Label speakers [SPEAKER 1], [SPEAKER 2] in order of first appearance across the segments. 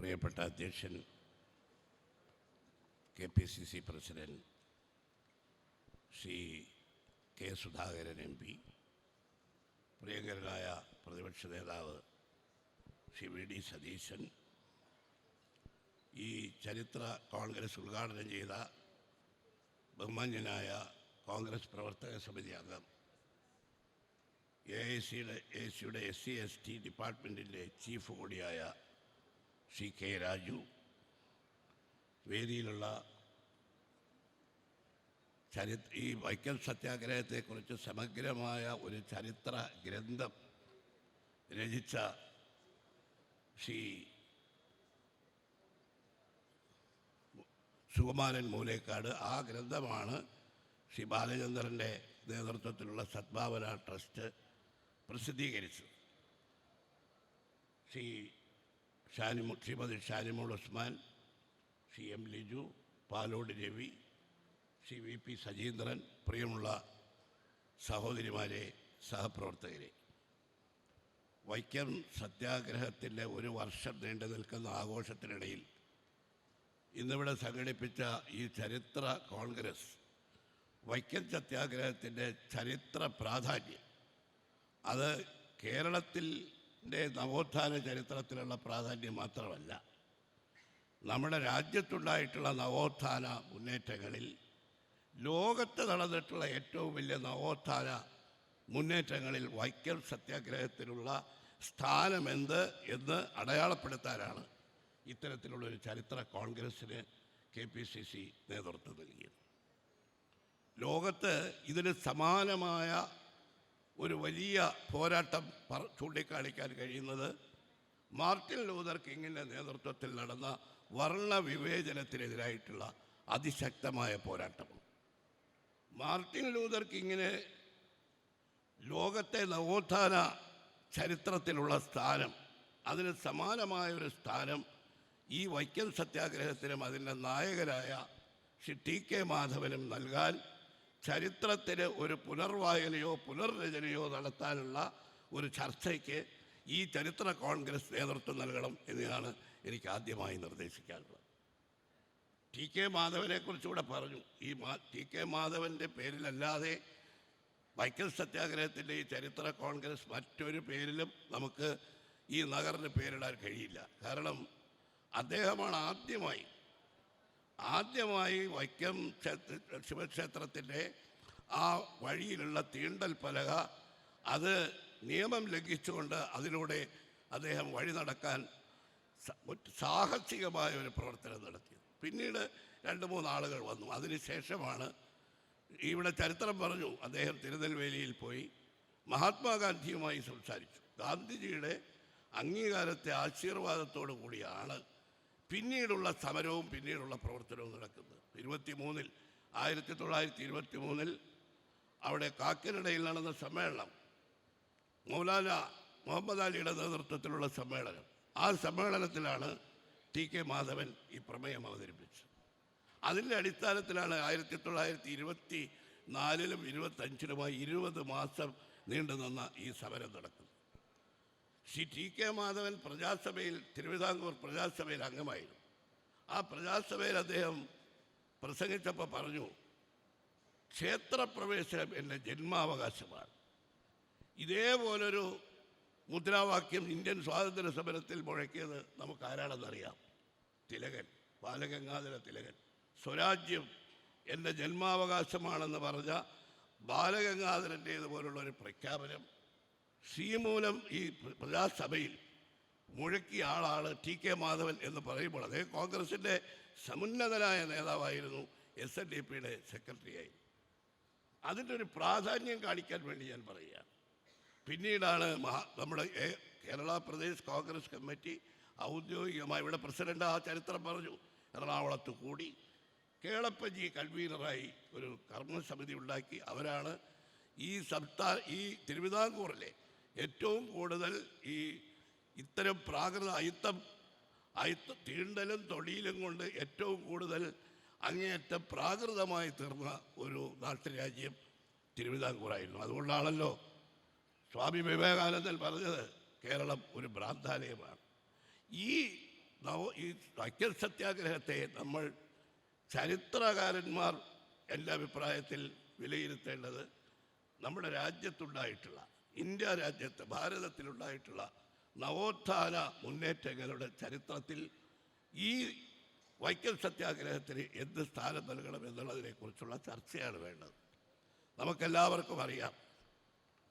[SPEAKER 1] പ്രിയപ്പെട്ട അധ്യക്ഷൻ K P C C president Shri K Sudhakaran M P പ്രിയങ്കരനായ പ്രതിപക്ഷ നേതാവ് ശ്രീ വി ഡി സതീശൻ ഈ ചരിത്ര കോൺഗ്രസ് ഉദ്ഘാടനം ചെയ്ത ബഹുമാന്യനായ കോൺഗ്രസ് പ്രവർത്തക സമിതി അംഗം എ ഐ സിയുടെ എ സിയുടെ എസ് സി എസ് ടി ഡിപ്പാർട്ട്മെന്റിന്റെ ചീഫ് കൂടിയായ ശ്രീ കെ രാജു വേദിയിലുള്ള ചരി ഈ വൈക്കൽ സത്യാഗ്രഹത്തെക്കുറിച്ച് സമഗ്രമായ ഒരു ചരിത്ര ഗ്രന്ഥം രചിച്ച ശ്രീ സുകുമാരൻ മൂലേക്കാട്. ആ ഗ്രന്ഥമാണ് ശ്രീ ബാലചന്ദ്രന്റെ നേതൃത്വത്തിലുള്ള സദ്ഭാവന ട്രസ്റ്റ് പ്രസിദ്ധീകരിച്ചത്. Shri ഷാനിമു Shrimati Shanimol Usman C M Liju Palode Ravi C V P Sajeendran പ്രിയമുള്ള സഹോദരിമാരെ സഹപ്രവർത്തകരെ. വൈക്കം സത്യാഗ്രഹത്തിന്റെ ഒരു വർഷം നീണ്ടു നിൽക്കുന്ന ആഘോഷത്തിനിടയിൽ ഇന്നിവിടെ സംഘടിപ്പിച്ച ഈ ചരിത്ര കോൺഗ്രസ് വൈക്കം സത്യാഗ്രഹത്തിന്റെ ചരിത്ര പ്രാധാന്യം അത് കേരളത്തിന്റെ നവോത്ഥാന ചരിത്രത്തിലുള്ള പ്രാധാന്യം മാത്രമല്ല നമ്മുടെ രാജ്യത്തുണ്ടായിട്ടുള്ള നവോത്ഥാന മുന്നേറ്റങ്ങളിൽ ലോകത്ത് നടന്നിട്ടുള്ള ഏറ്റവും വലിയ നവോത്ഥാന മുന്നേറ്റങ്ങളിൽ വൈക്കൽ സത്യാഗ്രഹത്തിലുള്ള സ്ഥാനമെന്ത് എന്ന് അടയാളപ്പെടുത്താനാണ് ഇത്തരത്തിലുള്ളൊരു ചരിത്ര കോൺഗ്രസ്സിന് കെ പി സി സി നേതൃത്വം നൽകിയത്. ലോകത്ത് ഇതിന് സമാനമായ ഒരു വലിയ പോരാട്ടം ചൂണ്ടിക്കാണിക്കാൻ കഴിയുന്നത് മാർട്ടിൻ ലൂതർ കിങ്ങിന്റെ നേതൃത്വത്തിൽ നടന്ന വർണ വിവേചനത്തിനെതിരായിട്ടുള്ള അതിശക്തമായ പോരാട്ടം. മാർട്ടിൻ ലൂതർ കിങ്ങിന് ലോകത്തെ നവോത്ഥാന ചരിത്രത്തിലുള്ള സ്ഥാനം അതിന് സമാനമായ ഒരു സ്ഥാനം ഈ വൈക്കം സത്യാഗ്രഹത്തിനും അതിന്റെ നായകരായ ശ്രീ ടി കെ മാധവനും നൽകാൻ ചരിത്രത്തിന് ഒരു പുനർവായനയോ പുനർരചനയോ നടത്താനുള്ള ഒരു ചർച്ചയ്ക്ക് ഈ ചരിത്ര കോൺഗ്രസ് നേതൃത്വം നൽകണം എന്നതാണ് എനിക്ക് ആദ്യമായി നിർദ്ദേശിക്കാനുള്ളത്. ടി കെ മാധവനെ കുറിച്ചുകൂടെ പറഞ്ഞു. ഈ മാ ടി കെ മാധവന്റെ പേരിലല്ലാതെ വൈക്കൽ സത്യാഗ്രഹത്തിന്റെ ഈ ചരിത്ര കോൺഗ്രസ് മറ്റൊരു പേരിലും നമുക്ക് ഈ നഗറിന് പേരിടാൻ കഴിയില്ല. കാരണം അദ്ദേഹമാണ് ആദ്യമായി ആദ്യമായി വൈക്കം ക്ഷേത്ര ശിവക്ഷേത്രത്തിന്റെ ആ വഴിയിലുള്ള തീണ്ടൽ പലക അത് നിയമം ലംഘിച്ചുകൊണ്ട് അതിലൂടെ അദ്ദേഹം വഴി നടക്കാൻ സാഹസികമായ ഒരു പ്രവർത്തനം നടത്തി. പിന്നീട് രണ്ട് മൂന്ന് ആളുകൾ വന്നു. അതിനുശേഷമാണ് ഇവിടെ ചരിത്രം പറഞ്ഞു. അദ്ദേഹം തിരുനെൽവേലിയിൽ പോയി മഹാത്മാഗാന്ധിയുമായി സംസാരിച്ചു. ഗാന്ധിജിയുടെ അംഗീകാരത്തെ ആശീർവാദത്തോടു കൂടിയാണ് പിന്നീടുള്ള സമരവും പിന്നീടുള്ള പ്രവർത്തനവും നടക്കുന്നത് ഇരുപത്തി മൂന്നിൽ ആയിരത്തി തൊള്ളായിരത്തി ഇരുപത്തി മൂന്നിൽ അവിടെ കാക്കിനിടയിൽ നടന്ന സമ്മേളനം മൗലാന മുഹമ്മദ് അലിയുടെ നേതൃത്വത്തിലുള്ള സമ്മേളനം. ആ സമ്മേളനത്തിലാണ് ടി കെ മാധവൻ ഈ പ്രമേയം അവതരിപ്പിച്ചത്. അതിന്റെ അടിസ്ഥാനത്തിലാണ് ആയിരത്തി തൊള്ളായിരത്തി ഇരുപത്തി നാലിലും ഇരുപത്തഞ്ചിലുമായി ഇരുപത് മാസം നീണ്ടു നിന്ന ഈ സമരം നടക്കുന്നത്. ശ്രീ ടി കെ മാധവൻ പ്രജാസഭയിൽ തിരുവിതാംകൂർ പ്രജാസഭയിൽ അംഗമായിരുന്നു. ആ പ്രജാസഭയിൽ അദ്ദേഹം പ്രസംഗിച്ചപ്പോൾ പറഞ്ഞു ക്ഷേത്രപ്രവേശനം എന്റെ ജന്മാവകാശമാണ്. ഇതേപോലൊരു മുദ്രാവാക്യം ഇന്ത്യൻ സ്വാതന്ത്ര്യ സമരത്തിൽ മുഴക്കിയത് നമുക്ക് ആരാണെന്നറിയാം തിലകൻ ബാലഗംഗാധര തിലകൻ. സ്വരാജ്യം എന്റെ ജന്മാവകാശമാണെന്ന് പറഞ്ഞ ബാലഗംഗാധരന്റേതുപോലുള്ള ഒരു പ്രഖ്യാപനം ശ്രീമൂലം ഈ പ്രജാസഭയിൽ മുഴക്കിയ ആളാണ് ടി കെ മാധവൻ എന്ന് പറയുമ്പോൾ അദ്ദേഹം കോൺഗ്രസിന്റെ സമുന്നതനായ നേതാവായിരുന്നു എസ് എൻ ഡി പിയുടെ സെക്രട്ടറിയായി. അതിന്റെ ഒരു പ്രാധാന്യം കാണിക്കാൻ വേണ്ടി ഞാൻ പറയുക പിന്നീടാണ് മഹാ നമ്മുടെ കേരള പ്രദേശ് കോൺഗ്രസ് കമ്മിറ്റി ഔദ്യോഗികമായി ഇവിടെ പ്രസിഡന്റ് ആ ചരിത്രം പറഞ്ഞു. എറണാകുളത്ത് കൂടി കേളപ്പജി കൺവീനറായി ഒരു കർമ്മസമിതി ഉണ്ടാക്കി. അവരാണ് ഈ സംസ്ഥാന ഈ തിരുവിതാംകൂറിലെ ഏറ്റവും കൂടുതൽ ഈ ഇത്തരം പ്രാകൃത അയിത്തം അയിത്ത തീണ്ടലും തൊടിയിലും കൊണ്ട് ഏറ്റവും കൂടുതൽ അങ്ങേയറ്റം പ്രാകൃതമായി തീർന്ന ഒരു നാട്ടുരാജ്യം തിരുവിതാംകൂറായിരുന്നു. അതുകൊണ്ടാണല്ലോ സ്വാമി വിവേകാനന്ദൻ പറഞ്ഞത് കേരളം ഒരു ഭ്രാന്താലയമാണ്. ഈ നവ- ഈ വൈക്കം സത്യാഗ്രഹത്തെ നമ്മൾ ചരിത്രകാരന്മാർ എന്റെ അഭിപ്രായത്തിൽ വിലയിരുത്തേണ്ടത് നമ്മുടെ രാജ്യത്തുണ്ടായിട്ടുള്ള ഇന്ത്യ രാജ്യത്ത് ഭാരതത്തിലുണ്ടായിട്ടുള്ള നവോത്ഥാന മുന്നേറ്റങ്ങളുടെ ചരിത്രത്തിൽ ഈ വൈക്കൽ സത്യാഗ്രഹത്തിന് എന്ത് സ്ഥാനം നൽകണം എന്നുള്ളതിനെക്കുറിച്ചുള്ള ചർച്ചയാണ് വേണ്ടത്. നമുക്കെല്ലാവർക്കും അറിയാം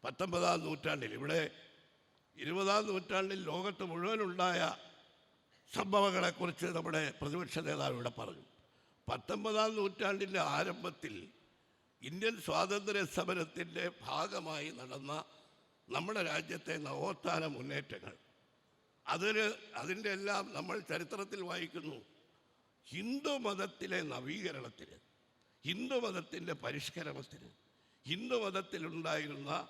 [SPEAKER 1] പത്തൊമ്പതാം നൂറ്റാണ്ടിൽ ഇവിടെ ഇരുപതാം നൂറ്റാണ്ടിൽ ലോകത്ത് മുഴുവനുണ്ടായ സംഭവങ്ങളെക്കുറിച്ച് നമ്മുടെ പ്രതിപക്ഷ നേതാവ് ഇവിടെ പറഞ്ഞു. പത്തൊമ്പതാം നൂറ്റാണ്ടിന്റെ ആരംഭത്തിൽ ഇന്ത്യൻ സ്വാതന്ത്ര്യ സമരത്തിന്റെ ഭാഗമായി നടന്ന നമ്മുടെ രാജ്യത്തെ നവോത്ഥാന മുന്നേറ്റങ്ങൾ. അതിന് അതിന്റെ എല്ലാം നമ്മൾ ചരിത്രത്തിൽ വായിക്കുന്നു. ഹിന്ദു മതത്തിലെ നവീകരണത്തിന് ഹിന്ദു മതത്തിന്റെ പരിഷ്കരണത്തിന് ഹിന്ദു മതത്തിലുണ്ടായിരുന്ന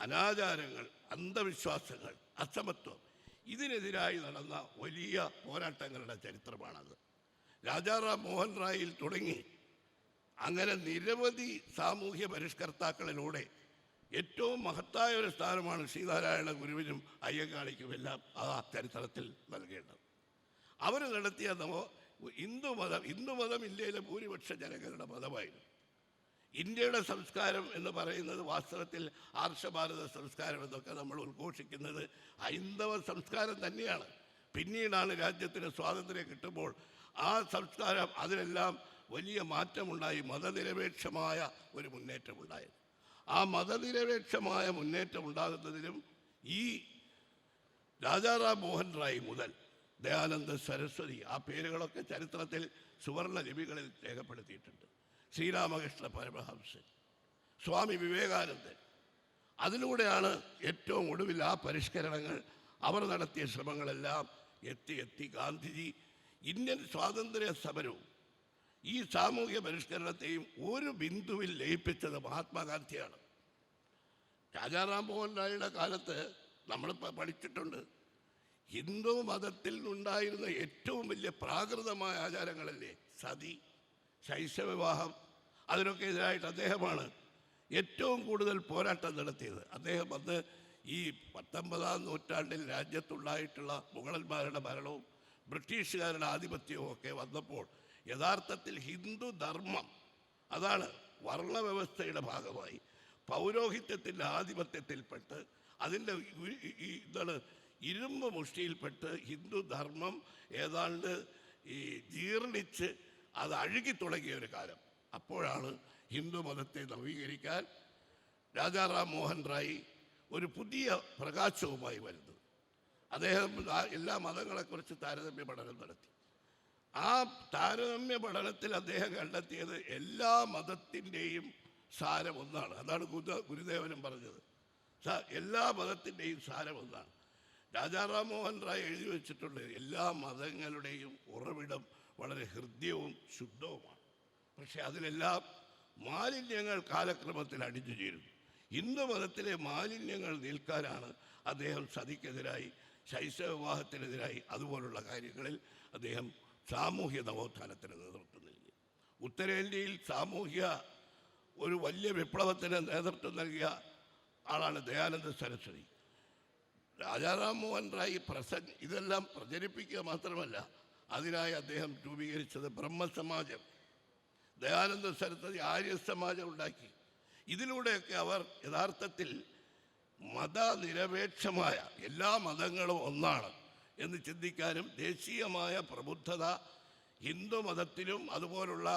[SPEAKER 1] അനാചാരങ്ങൾ അന്ധവിശ്വാസങ്ങൾ അസമത്വം ഇതിനെതിരായി നടന്ന വലിയ പോരാട്ടങ്ങളുടെ ചരിത്രമാണത്. രാജാറാം മോഹൻ റായിൽ തുടങ്ങി. അങ്ങനെ നിരവധി സാമൂഹ്യ പരിഷ്കർത്താക്കളിലൂടെ ഏറ്റവും മഹത്തായ ഒരു സ്ഥാനമാണ് ശ്രീനാരായണ ഗുരുവിനും അയ്യങ്കാളിക്കും എല്ലാം ആ ചരിത്രത്തിൽ നൽകേണ്ടത്. അവർ നടത്തിയ നമോ ഹിന്ദുമതം ഹിന്ദുമതം ഇന്ത്യയിലെ ഭൂരിപക്ഷ ജനങ്ങളുടെ മതമായിരുന്നു. ഇന്ത്യയുടെ സംസ്കാരം എന്ന് പറയുന്നത് വാസ്തവത്തിൽ ആർഷഭാരത സംസ്കാരം എന്നൊക്കെ നമ്മൾ ഉദ്ഘോഷിക്കുന്നത് ഹൈന്ദവ സംസ്കാരം തന്നെയാണ്. പിന്നീടാണ് രാജ്യത്തിന് സ്വാതന്ത്ര്യം കിട്ടുമ്പോൾ ആ സംസ്കാരം അതിനെല്ലാം വലിയ മാറ്റമുണ്ടായി മതനിരപേക്ഷമായ ഒരു മുന്നേറ്റമുണ്ടായി ആ മതനിരപേക്ഷമായ മുന്നേറ്റം ഉണ്ടാകുന്നതിനും ഈ രാജാറാം മോഹൻ റായ് മുതൽ ദയാനന്ദ സരസ്വതി ആ പേരുകളൊക്കെ ചരിത്രത്തിൽ സുവർണ ലിപികളിൽ രേഖപ്പെടുത്തിയിട്ടുണ്ട്. ശ്രീരാമകൃഷ്ണ പരമഹംസൻ സ്വാമി വിവേകാനന്ദൻ. അതിലൂടെയാണ് ഏറ്റവും ഒടുവിൽ ആ പരിഷ്കരണങ്ങൾ അവർ നടത്തിയ ശ്രമങ്ങളെല്ലാം എത്തി എത്തി ഗാന്ധിജി ഇന്ത്യൻ സ്വാതന്ത്ര്യ സമരവും ഈ സാമൂഹ്യ പരിഷ്കരണത്തെയും ഒരു ബിന്ദുവിൽ ലയിപ്പിച്ചത് മഹാത്മാഗാന്ധിയാണ്. രാജാറാം മോഹൻ റായിയുടെ കാലത്ത് നമ്മൾ പഠിച്ചിട്ടുണ്ട്. ഹിന്ദു മതത്തിൽ ഉണ്ടായിരുന്ന ഏറ്റവും വലിയ പ്രാകൃതമായ ആചാരങ്ങളല്ലേ? സതി ശൈശവിവാഹം അതിനൊക്കെ എതിരായിട്ട് അദ്ദേഹമാണ് ഏറ്റവും കൂടുതൽ പോരാട്ടം നടത്തിയത്. അദ്ദേഹം അന്ന് ഈ പത്തൊമ്പതാം നൂറ്റാണ്ടിൽ രാജ്യത്തുണ്ടായിട്ടുള്ള മുഗളന്മാരുടെ ഭരണവും ബ്രിട്ടീഷുകാരുടെ ആധിപത്യവും ഒക്കെ വന്നപ്പോൾ യഥാർത്ഥത്തിൽ ഹിന്ദു ധർമ്മം അതാണ് വർണവ്യവസ്ഥയുടെ ഭാഗമായി. പൗരോഹിത്യത്തിന്റെ ആധിപത്യത്തിൽപ്പെട്ട് അതിന്റെ എന്താണ് ഇരുമ്പ് മുഷ്ടിയിൽപ്പെട്ട് ഹിന്ദു ധർമ്മം ഏതാണ്ട് ഈ ജീർണിച്ച് അത് അഴുകി തുടങ്ങിയ ഒരു കാലം. അപ്പോഴാണ് ഹിന്ദു മതത്തെ നവീകരിക്കാൻ രാജാറാം മോഹൻ റായി ഒരു പുതിയ പ്രകാശവുമായി വരുന്നത്. അദ്ദേഹം എല്ലാ മതങ്ങളെക്കുറിച്ച് താരതമ്യ പഠനം നടത്തി. ആ താരതമ്യ പഠനത്തിൽ അദ്ദേഹം കണ്ടെത്തിയത് എല്ലാ മതത്തിന്റെയും സാരം ഒന്നാണ്. അതാണ് ഗുരു ഗുരുദേവനും പറഞ്ഞത്. എല്ലാ മതത്തിന്റെയും സാരം ഒന്നാണ്. രാജാറാം മോഹൻ റായ് എഴുതി വെച്ചിട്ടുണ്ട് എല്ലാ മതങ്ങളുടെയും ഉറവിടം വളരെ ഹൃദ്യവും ശുദ്ധവുമാണ്. പക്ഷേ അതിലെല്ലാം മാലിന്യങ്ങൾ കാലക്രമത്തിൽ അടിഞ്ഞു ചേരുന്നു. ഹിന്ദു മതത്തിലെ മാലിന്യങ്ങൾ നിൽക്കാനാണ് അദ്ദേഹം സതിക്കെതിരായി ശൈശവ വിവാഹത്തിനെതിരായി അതുപോലുള്ള കാര്യങ്ങളിൽ അദ്ദേഹം സാമൂഹ്യ നവോത്ഥാനത്തിന് നേതൃത്വം നൽകി. ഉത്തരേന്ത്യയിൽ സാമൂഹ്യ ഒരു വലിയ വിപ്ലവത്തിന് നേതൃത്വം നൽകിയ ആളാണ് ദയാനന്ദ സരസ്വതി. രാജാറാം മോഹൻ റായ് പ്രസംഗ ഇതെല്ലാം പ്രചരിപ്പിക്കുക മാത്രമല്ല അതിനായി അദ്ദേഹം രൂപീകരിച്ചത് ബ്രഹ്മസമാജം. ദയാനന്ദ സരസ്വതി ആര്യ സമാജം ഉണ്ടാക്കി. ഇതിലൂടെയൊക്കെ അവർ യഥാർത്ഥത്തിൽ മതനിരപേക്ഷമായ എല്ലാ മതങ്ങളും ഒന്നാണ് എന്ന് ചിന്തിക്കാനും ദേശീയമായ പ്രബുദ്ധത ഹിന്ദു മതത്തിലും അതുപോലുള്ള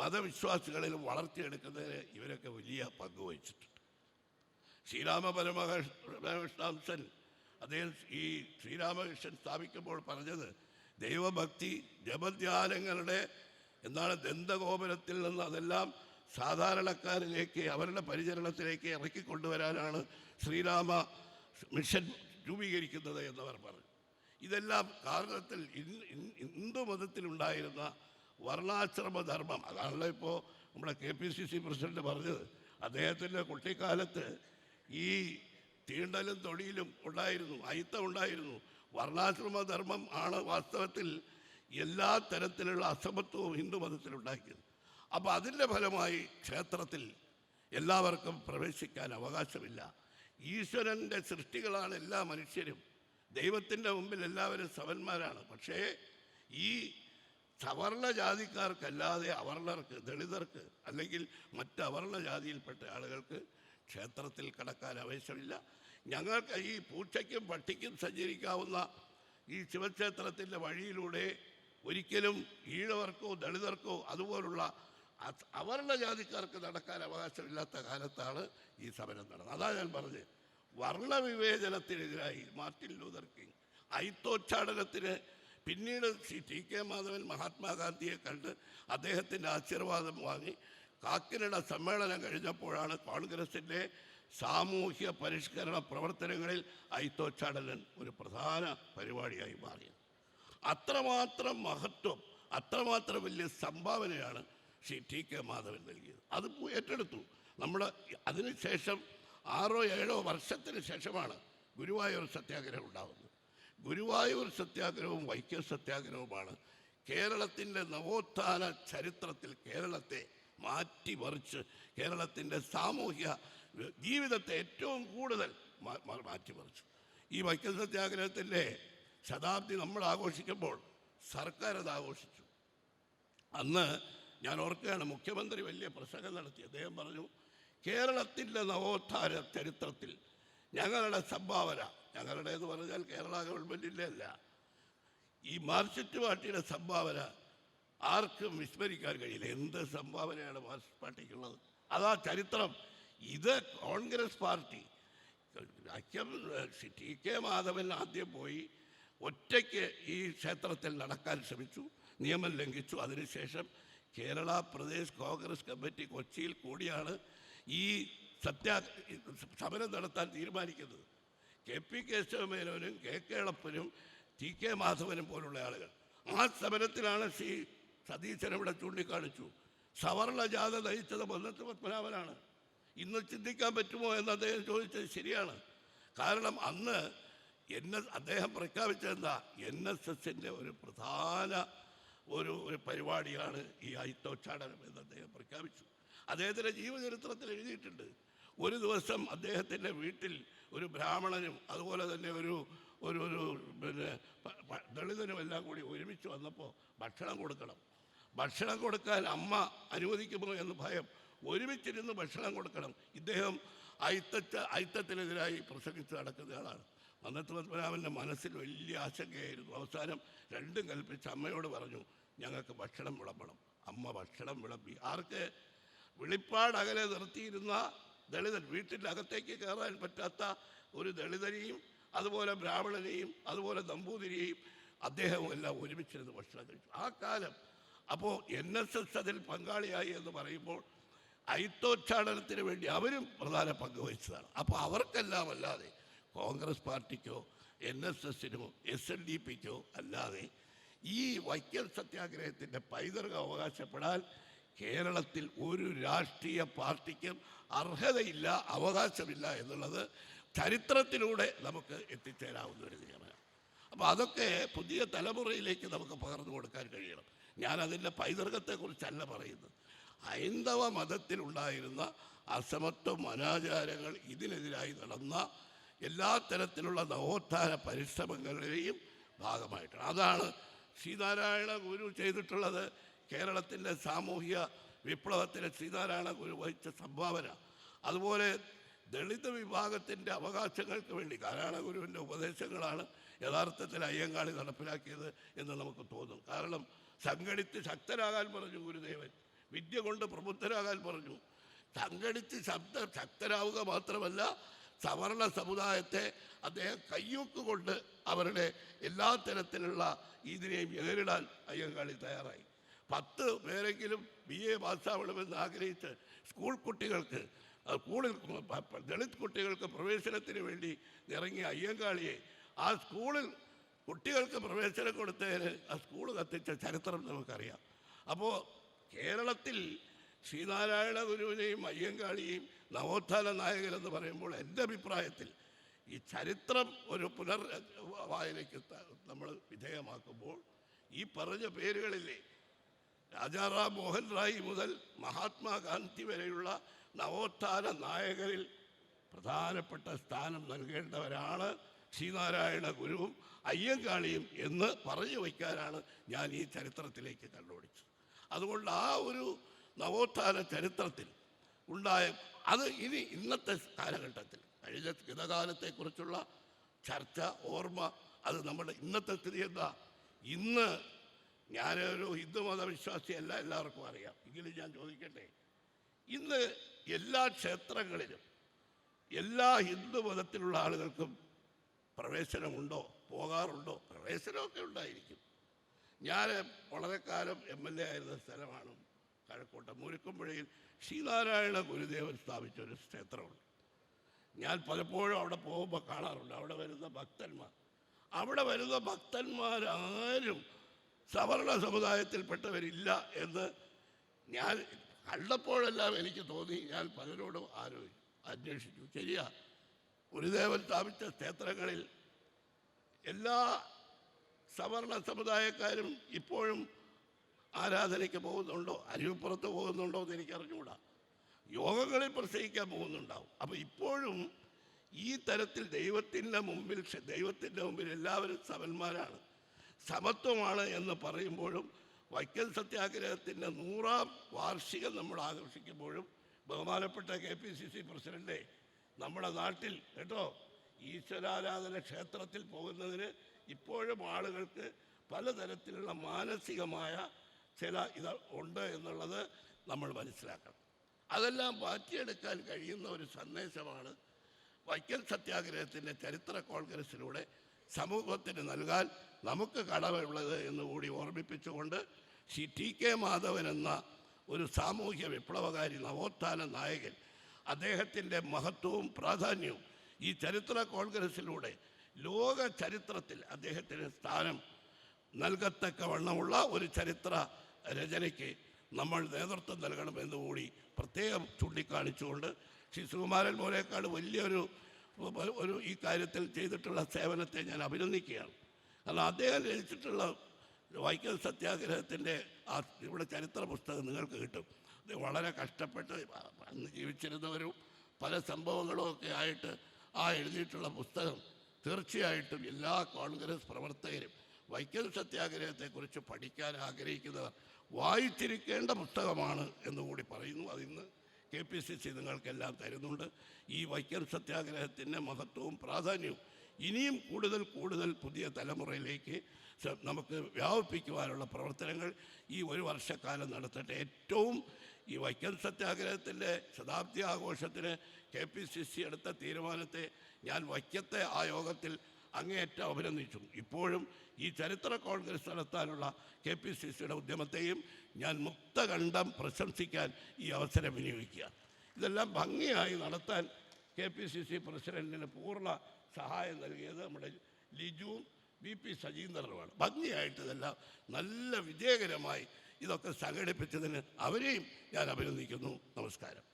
[SPEAKER 1] മതവിശ്വാസികളിലും വളർത്തിയെടുക്കുന്നതിന് ഇവരൊക്കെ വലിയ പങ്ക് വഹിച്ചിട്ടുണ്ട്. ശ്രീരാമ പരമകൃഷ്ണാംശൻ അദ്ദേഹം ഈ ശ്രീരാമകൃഷ്ണൻ സ്ഥാപിക്കുമ്പോൾ പറഞ്ഞത് ദൈവഭക്തി ജപധ്യാനങ്ങളുടെ എന്താണ് ദന്തഗോപുരത്തിൽ നിന്ന് അതെല്ലാം സാധാരണക്കാരിലേക്ക് അവരുടെ പരിചരണത്തിലേക്ക് ഇറക്കി കൊണ്ടുവരാനാണ് ശ്രീരാമ മിഷൻ രൂപീകരിക്കുന്നത് എന്നവർ പറഞ്ഞു. ഇതെല്ലാം കാരണത്തിൽ ഹിന്ദു മതത്തിലുണ്ടായിരുന്ന വർണാശ്രമ ധർമ്മം അതാണല്ലോ ഇപ്പോൾ നമ്മുടെ K P C C president പറഞ്ഞത്. അദ്ദേഹത്തിന്റെ കുട്ടിക്കാലത്ത് ഈ തീണ്ടലും തൊടിയിലും ഉണ്ടായിരുന്നു അയിത്തം ഉണ്ടായിരുന്നു. വർണാശ്രമ ധർമ്മം ആണ് വാസ്തവത്തിൽ എല്ലാ തരത്തിലുള്ള അസമത്വവും ഹിന്ദു മതത്തിലുണ്ടാക്കിയത്. അപ്പോൾ അതിന്റെ ഫലമായി ക്ഷേത്രത്തിൽ എല്ലാവർക്കും പ്രവേശിക്കാൻ അവകാശമില്ല. ഈശ്വരന്റെ സൃഷ്ടികളാണ് എല്ലാ മനുഷ്യരും. ദൈവത്തിന്റെ മുമ്പിൽ എല്ലാവരും സമന്മാരാണ് പക്ഷേ ഈ സവർണ ജാതിക്കാർക്കല്ലാതെ അവർണർക്ക് ദളിതർക്ക് അല്ലെങ്കിൽ മറ്റ് അവർണ ജാതിയിൽപ്പെട്ട ആളുകൾക്ക് ക്ഷേത്രത്തിൽ കടക്കാൻ ആവശ്യമില്ല. ഞങ്ങൾക്ക് ഈ പൂച്ചയ്ക്കും പട്ടിക്കും സഞ്ചരിക്കാവുന്ന ഈ ശിവക്ഷേത്രത്തിന്റെ വഴിയിലൂടെ ഒരിക്കലും ഈഴവർക്കോ ദളിതർക്കോ അതുപോലുള്ള അത് അവർണ ജാതിക്കാർക്ക് നടക്കാൻ അവകാശമില്ലാത്ത കാലത്താണ് ഈ സമരം നടന്നത്. അതാ ഞാൻ പറഞ്ഞത്. വർണവിവേചനത്തിനെതിരായി മാർട്ടിൻ ലൂതർ കിങ് ഐത്തോച്ചാടനത്തിന് പിന്നീട് ശ്രീ ടി കെ മാധവൻ മഹാത്മാഗാന്ധിയെ കണ്ട് അദ്ദേഹത്തിന്റെ ആശീർവാദം വാങ്ങി. കാക്കിനട സമ്മേളനം കഴിഞ്ഞപ്പോഴാണ് കോൺഗ്രസിന്റെ സാമൂഹ്യ പരിഷ്കരണ പ്രവർത്തനങ്ങളിൽ ഐത്തോച്ചാടനൻ ഒരു പ്രധാന പരിപാടിയായി മാറിയത്. അത്രമാത്രം മഹത്വം അത്രമാത്രം വലിയ സംഭാവനയാണ് ശ്രീ ടി കെ മാധവൻ നൽകിയത്. അത് ഏറ്റെടുത്തു. നമ്മൾ അതിനുശേഷം ആറോ ഏഴോ വർഷത്തിന് ശേഷമാണ് ഗുരുവായൂർ സത്യാഗ്രഹം ഉണ്ടാകുന്നത് ഗുരുവായൂർ സത്യാഗ്രഹവും വൈക്കം സത്യാഗ്രഹവുമാണ്. കേരളത്തിന്റെ നവോത്ഥാന ചരിത്രത്തിൽ കേരളത്തെ മാറ്റിമറിച്ച് കേരളത്തിന്റെ സാമൂഹ്യ ജീവിതത്തെ ഏറ്റവും കൂടുതൽ മാറ്റിമറിച്ചു. ഈ വൈക്കം സത്യാഗ്രഹത്തിന്റെ ശതാബ്ദി നമ്മൾ ആഘോഷിക്കുമ്പോൾ സർക്കാർ അത് ആഘോഷിച്ചു. അന്ന് ഞാൻ ഓർക്കുകയാണ് മുഖ്യമന്ത്രി വലിയ പ്രസംഗം നടത്തി. അദ്ദേഹം പറഞ്ഞു കേരളത്തിന്റെ നവോത്ഥാന ചരിത്രത്തിൽ ഞങ്ങളുടെ സംഭാവന ഞങ്ങളുടെ എന്ന് പറഞ്ഞാൽ കേരള ഗവൺമെന്റിന്റെ അല്ല ഈ മാർക്സിസ്റ്റ് പാർട്ടിയുടെ സംഭാവന ആർക്കും വിസ്മരിക്കാൻ കഴിയില്ല. എന്ത് സംഭാവനയാണ് മാർക്സിസ്റ്റ് പാർട്ടിക്കുള്ളത്? അതാ ചരിത്രം. ഇത് കോൺഗ്രസ് പാർട്ടി. അച്ഛൻ ടി കെ മാധവൻ ആദ്യം പോയി ഒറ്റയ്ക്ക് ഈ ക്ഷേത്രത്തിൽ നടക്കാൻ ശ്രമിച്ചു നിയമം ലംഘിച്ചു. അതിനുശേഷം കേരള പ്രദേശ് കോൺഗ്രസ് കമ്മിറ്റി കൊച്ചിയിൽ കൂടിയാണ് ഈ സത്യാ സമരം നടത്താൻ തീരുമാനിക്കുന്നത്. കെ പി കേശവമേനോനും കെ കേളപ്പനും ടി കെ മാധവനും പോലുള്ള ആളുകൾ. ആ സമരത്തിലാണ് ശ്രീ സതീശൻ ഇവിടെ ചൂണ്ടിക്കാണിച്ചു. സവർണ ജാഥ നയിച്ചത് മന്നത്ത് പത്മനാഭനാണ്. ഇന്ന് ചിന്തിക്കാൻ പറ്റുമോ എന്ന് അദ്ദേഹം ചോദിച്ചത് ശരിയാണ്. കാരണം അന്ന് എൻ എസ് അദ്ദേഹം പ്രഖ്യാപിച്ചതെന്താ എൻ എസ് എസിന്റെ ഒരു പ്രധാന ഒരു ഒരു പരിപാടിയാണ് ഈ ഐത്തോച്ചാടനം എന്ന് അദ്ദേഹം പ്രഖ്യാപിച്ചു. അദ്ദേഹത്തിന്റെ ജീവചരിത്രത്തിൽ എഴുതിയിട്ടുണ്ട്. ഒരു ദിവസം അദ്ദേഹത്തിന്റെ വീട്ടിൽ ഒരു ബ്രാഹ്മണനും അതുപോലെ തന്നെ ഒരു ഒരു ഒരു പിന്നെ ദളിതനും എല്ലാം കൂടി ഒരുമിച്ച് വന്നപ്പോൾ ഭക്ഷണം കൊടുക്കണം. ഭക്ഷണം കൊടുക്കാൻ അമ്മ അനുവദിക്കുമോ എന്ന് ഭയം. ഒരുമിച്ചിരുന്ന് ഭക്ഷണം കൊടുക്കണം. ഇദ്ദേഹം ഐത്തച്ച ഐത്തത്തിനെതിരായി പ്രസംഗിച്ച് നടക്കുന്ന ആളാണ്. മന്നത്ത് പത്മനാഭന്റെ മനസ്സിൽ വലിയ ആശങ്കയായിരുന്നു. അവസാനം രണ്ടും കൽപ്പിച്ച് അമ്മയോട് പറഞ്ഞു ഞങ്ങൾക്ക് ഭക്ഷണം വിളമ്പണം. അമ്മ ഭക്ഷണം വിളമ്പി. ആർക്ക്? വെളിപ്പാട് അകലെ നിർത്തിയിരുന്ന ദളിതൻ വീട്ടിന്റെ അകത്തേക്ക് കയറാൻ പറ്റാത്ത ഒരു ദളിതനെയും അതുപോലെ ബ്രാഹ്മണനെയും അതുപോലെ നമ്പൂതിരിയെയും അദ്ദേഹവും എല്ലാം ഒരുമിച്ചിരുന്ന് ഭക്ഷണം കഴിച്ചു. ആ കാലം അപ്പോൾ എൻ എസ് എസ് അതിൽ പങ്കാളിയായി എന്ന് പറയുമ്പോൾ ഐത്തോച്ചാടനത്തിന് വേണ്ടി അവരും പ്രധാന പങ്ക് വഹിച്ചതാണ്. അപ്പോൾ അവർക്കെല്ലാം അല്ലാതെ കോൺഗ്രസ് പാർട്ടിക്കോ എൻ എസ് എസിനോ എസ് എൻ ഡി പിക്കോ അല്ലാതെ ഈ വൈക്കൽ സത്യാഗ്രഹത്തിന്റെ പൈതൃകം അവകാശപ്പെടാൻ കേരളത്തിൽ ഒരു രാഷ്ട്രീയ പാർട്ടിക്കും അർഹതയില്ല അവകാശമില്ല എന്നുള്ളത് ചരിത്രത്തിലൂടെ നമുക്ക് എത്തിച്ചേരാവുന്ന ഒരു നിയമനം. അപ്പോൾ അതൊക്കെ പുതിയ തലമുറയിലേക്ക് നമുക്ക് പകർന്നു കൊടുക്കാൻ കഴിയണം. ഞാൻ അതിന്റെ പൈതൃകത്തെക്കുറിച്ചല്ല പറയുന്നത്. ഹൈന്ദവ മതത്തിലുണ്ടായിരുന്ന അസമത്വം അനാചാരങ്ങൾ ഇതിനെതിരായി നടന്ന എല്ലാ തരത്തിലുള്ള നവോത്ഥാന പരിശ്രമങ്ങളുടെയും ഭാഗമായിട്ടാണ്. അതാണ് ശ്രീനാരായണ ഗുരു ചെയ്തിട്ടുള്ളത്. കേരളത്തിന്റെ സാമൂഹിക വിപ്ലവത്തിന് സീതാരാണ ഗുരു വഹിച്ച സംഭാവന. അതുപോലെ ദളിത് വിഭാഗത്തിന്റെ അവകാശങ്ങൾക്ക് വേണ്ടി കാരാണ ഗുരുവിന്റെ ഉപദേശങ്ങളാണ് യഥാർത്ഥത്തിൽ അയ്യങ്കാളി നടപ്പിലാക്കിയത് എന്ന് നമുക്ക് തോന്നും. കാരണം സംഘടിച്ച് ശക്തരാകാൻ പറഞ്ഞു ഗുരുദേവൻ. വിദ്യ കൊണ്ട് പ്രബുദ്ധരാകാൻ പറഞ്ഞു. സംഘടിച്ച് ശബ്ദ ശക്തരാവുക മാത്രമല്ല സവർണ സമുദായത്തെ അദ്ദേഹം കയ്യൂക്ക് കൊണ്ട് അവരുടെ എല്ലാ തരത്തിലുള്ള ഇതിനെയും എതിരിടാൻ അയ്യങ്കാളി തയ്യാറായി. പത്ത് പേരെങ്കിലും ബി എ പാസ്സാവണമെന്ന് ആഗ്രഹിച്ച് സ്കൂൾ കുട്ടികൾക്ക് സ്കൂളിൽ ദളിത് കുട്ടികൾക്ക് പ്രവേശനത്തിന് വേണ്ടി ഇറങ്ങിയ അയ്യങ്കാളിയെ ആ സ്കൂളിൽ കുട്ടികൾക്ക് പ്രവേശനം കൊടുത്തതിന് ആ സ്കൂൾ കത്തിച്ച ചരിത്രം നമുക്കറിയാം. അപ്പോൾ കേരളത്തിൽ ശ്രീനാരായണ ഗുരുവിനെയും അയ്യങ്കാളിയെയും നവോത്ഥാന നായകരെന്ന് പറയുമ്പോൾ എന്റെ അഭിപ്രായത്തിൽ ഈ ചരിത്രം ഒരു പുനർ വായനയ്ക്ക് നമ്മൾ വിധേയമാക്കുമ്പോൾ ഈ പറഞ്ഞ പേരുകളില്ലേ രാജാറാം മോഹൻ റായ് മുതൽ മഹാത്മാഗാന്ധി വരെയുള്ള നവോത്ഥാന നായകരിൽ പ്രധാനപ്പെട്ട സ്ഥാനം നൽകേണ്ടവരാണ് ശ്രീനാരായണ ഗുരുവും അയ്യങ്കാളിയും എന്ന് പറഞ്ഞു വയ്ക്കാനാണ് ഞാൻ ഈ ചരിത്രത്തിലേക്ക് കണ്ടുപിടിച്ചത് അതുകൊണ്ട് ആ ഒരു നവോത്ഥാന ചരിത്രത്തിൽ ഉണ്ടായ അത് ഇനി ഇന്നത്തെ കാലഘട്ടത്തിൽ കഴിഞ്ഞ ഗതകാലത്തെക്കുറിച്ചുള്ള ചർച്ച ഓർമ്മ അത് നമ്മുടെ ഇന്നത്തെ സ്ഥിതി എന്താ? ഇന്ന് ഞാനൊരു ഹിന്ദു മതവിശ്വാസിയല്ല എല്ലാവർക്കും അറിയാം. എങ്കിലും ഞാൻ ചോദിക്കട്ടെ? ഇന്ന് എല്ലാ ക്ഷേത്രങ്ങളിലും എല്ലാ ഹിന്ദു മതത്തിലുള്ള ആളുകൾക്കും പ്രവേശനമുണ്ടോ? പോകാറുണ്ടോ? പ്രവേശനമൊക്കെ ഉണ്ടായിരിക്കും. ഞാൻ വളരെ കാലം എം എൽ എ ആയിരുന്ന സ്ഥലമാണ് കഴക്കൂട്ടം. മുരുക്കുമ്പുഴയിൽ ശ്രീനാരായണ ഗുരുദേവൻ സ്ഥാപിച്ച ഒരു ക്ഷേത്രമുണ്ട്. ഞാൻ പലപ്പോഴും അവിടെ പോകുമ്പോൾ കാണാറുണ്ട്. അവിടെ വരുന്ന ഭക്തന്മാർ. അവിടെ വരുന്ന ഭക്തന്മാരാരും സവർണ സമുദായത്തിൽപ്പെട്ടവരില്ല എന്ന് ഞാൻ കണ്ടപ്പോഴെല്ലാം എനിക്ക് തോന്നി. ഞാൻ പലരോടും ആലോചിച്ചു അന്വേഷിച്ചു. ശരിയാ ഗുരുദേവൻ സ്ഥാപിച്ച ക്ഷേത്രങ്ങളിൽ എല്ലാ സവർണ സമുദായക്കാരും ഇപ്പോഴും ആരാധനയ്ക്ക് പോകുന്നുണ്ടോ? അരുവിപ്പുറത്ത് പോകുന്നുണ്ടോ എന്ന് എനിക്ക് അറിഞ്ഞുകൂടാ യോഗങ്ങളിൽ പ്രസംഗിക്കാൻ പോകുന്നുണ്ടാവും. അപ്പോൾ ഇപ്പോഴും ഈ തരത്തിൽ ദൈവത്തിന്റെ മുമ്പിൽ ദൈവത്തിന്റെ മുമ്പിൽ എല്ലാവരും സമന്മാരാണ് സമത്വമാണ് എന്ന് പറയുമ്പോഴും വൈക്കൽ സത്യാഗ്രഹത്തിന്റെ നൂറാം വാർഷികം നമ്മൾ ആഘോഷിക്കുമ്പോഴും ബഹുമാനപ്പെട്ട കെ പി സി സി പ്രസിഡന്റെ നമ്മുടെ നാട്ടിൽ കേട്ടോ ഈശ്വരാരാധന ക്ഷേത്രത്തിൽ പോകുന്നതിന് ഇപ്പോഴും ആളുകൾക്ക് പലതരത്തിലുള്ള മാനസികമായ ചില ഇത് ഉണ്ട് എന്നുള്ളത് നമ്മൾ മനസ്സിലാക്കണം. അതെല്ലാം മാറ്റിയെടുക്കാൻ കഴിയുന്ന ഒരു സന്ദേശമാണ് വൈക്കൽ സത്യാഗ്രഹത്തിന്റെ ചരിത്ര കോൺഗ്രസിലൂടെ സമൂഹത്തിന് നൽകാൻ നമുക്ക് കടമുള്ളത് എന്ന് കൂടി ഓർമ്മിപ്പിച്ചുകൊണ്ട് ശ്രീ ടി കെ മാധവൻ എന്ന ഒരു സാമൂഹ്യ വിപ്ലവകാരി നവോത്ഥാന നായകൻ അദ്ദേഹത്തിന്റെ മഹത്വവും പ്രാധാന്യവും ഈ ചരിത്ര കോൺഗ്രസിലൂടെ ലോക ചരിത്രത്തിൽ അദ്ദേഹത്തിന് സ്ഥാനം നൽകത്തക്കവണ്ണമുള്ള ഒരു ചരിത്ര രചനയ്ക്ക് നമ്മൾ നേതൃത്വം നൽകണമെന്ന് കൂടി പ്രത്യേകം ചൂണ്ടിക്കാണിച്ചുകൊണ്ട് ശ്രീ സുകുമാരൻ മോലേക്കാട് വലിയൊരു ഒരു ഈ കാര്യത്തിൽ ചെയ്തിട്ടുള്ള സേവനത്തെ ഞാൻ അഭിനന്ദിക്കുകയാണ്. കാരണം അദ്ദേഹം രചിച്ചിട്ടുള്ള വൈക്കം സത്യാഗ്രഹത്തിന്റെ ആ ഇവിടെ ചരിത്ര പുസ്തകം നിങ്ങൾക്ക് കിട്ടും. ഇത് വളരെ കഷ്ടപ്പെട്ട് അന്ന് ജീവിച്ചിരുന്നവരും പല സംഭവങ്ങളും ഒക്കെ ആയിട്ട് ആ എഴുതിയിട്ടുള്ള പുസ്തകം തീർച്ചയായിട്ടും എല്ലാ കോൺഗ്രസ് പ്രവർത്തകരും വൈക്കം സത്യാഗ്രഹത്തെക്കുറിച്ച് പഠിക്കാൻ ആഗ്രഹിക്കുന്നവർ വായിച്ചിരിക്കേണ്ട പുസ്തകമാണ് എന്നുകൂടി പറയുന്നു. അതിന്ന് കെ പി സി സി നിങ്ങൾക്കെല്ലാം തരുന്നുണ്ട്. ഈ വൈക്കം സത്യാഗ്രഹത്തിന്റെ മഹത്വവും പ്രാധാന്യവും ഇനിയും കൂടുതൽ കൂടുതൽ പുതിയ തലമുറയിലേക്ക് നമുക്ക് വ്യാപിപ്പിക്കുവാനുള്ള പ്രവർത്തനങ്ങൾ ഈ ഒരു വർഷക്കാലം നടത്തട്ടെ. ഏറ്റവും ഈ വൈക്കം സത്യാഗ്രഹത്തിന്റെ ശതാബ്ദി ആഘോഷത്തിന് കെ പി സി സി എടുത്ത തീരുമാനത്തെ ഞാൻ വൈക്കത്തെ ആ യോഗത്തിൽ അങ്ങേയറ്റം അഭിനന്ദിച്ചു. ഇപ്പോഴും ഈ ചരിത്ര കോൺഗ്രസ് നടത്താനുള്ള കെ പി സി സിയുടെ ഉദ്യമത്തെയും ഞാൻ മുക്തകണ്ഠം പ്രശംസിക്കാൻ ഈ അവസരം വിനിയോഗിക്കുക. ഇതെല്ലാം ഭംഗിയായി നടത്താൻ കെ പി സി സി പ്രസിഡന്റിന് പൂർണ സഹായം നൽകിയത് നമ്മുടെ ലിജുവും വി പി സജീന്ദ്രനുമാണ്. ഭംഗിയായിട്ട് ഇതെല്ലാം നല്ല വിജയകരമായി ഇതൊക്കെ സംഘടിപ്പിച്ചതിന് അവരെയും ഞാൻ അഭിനന്ദിക്കുന്നു. നമസ്കാരം.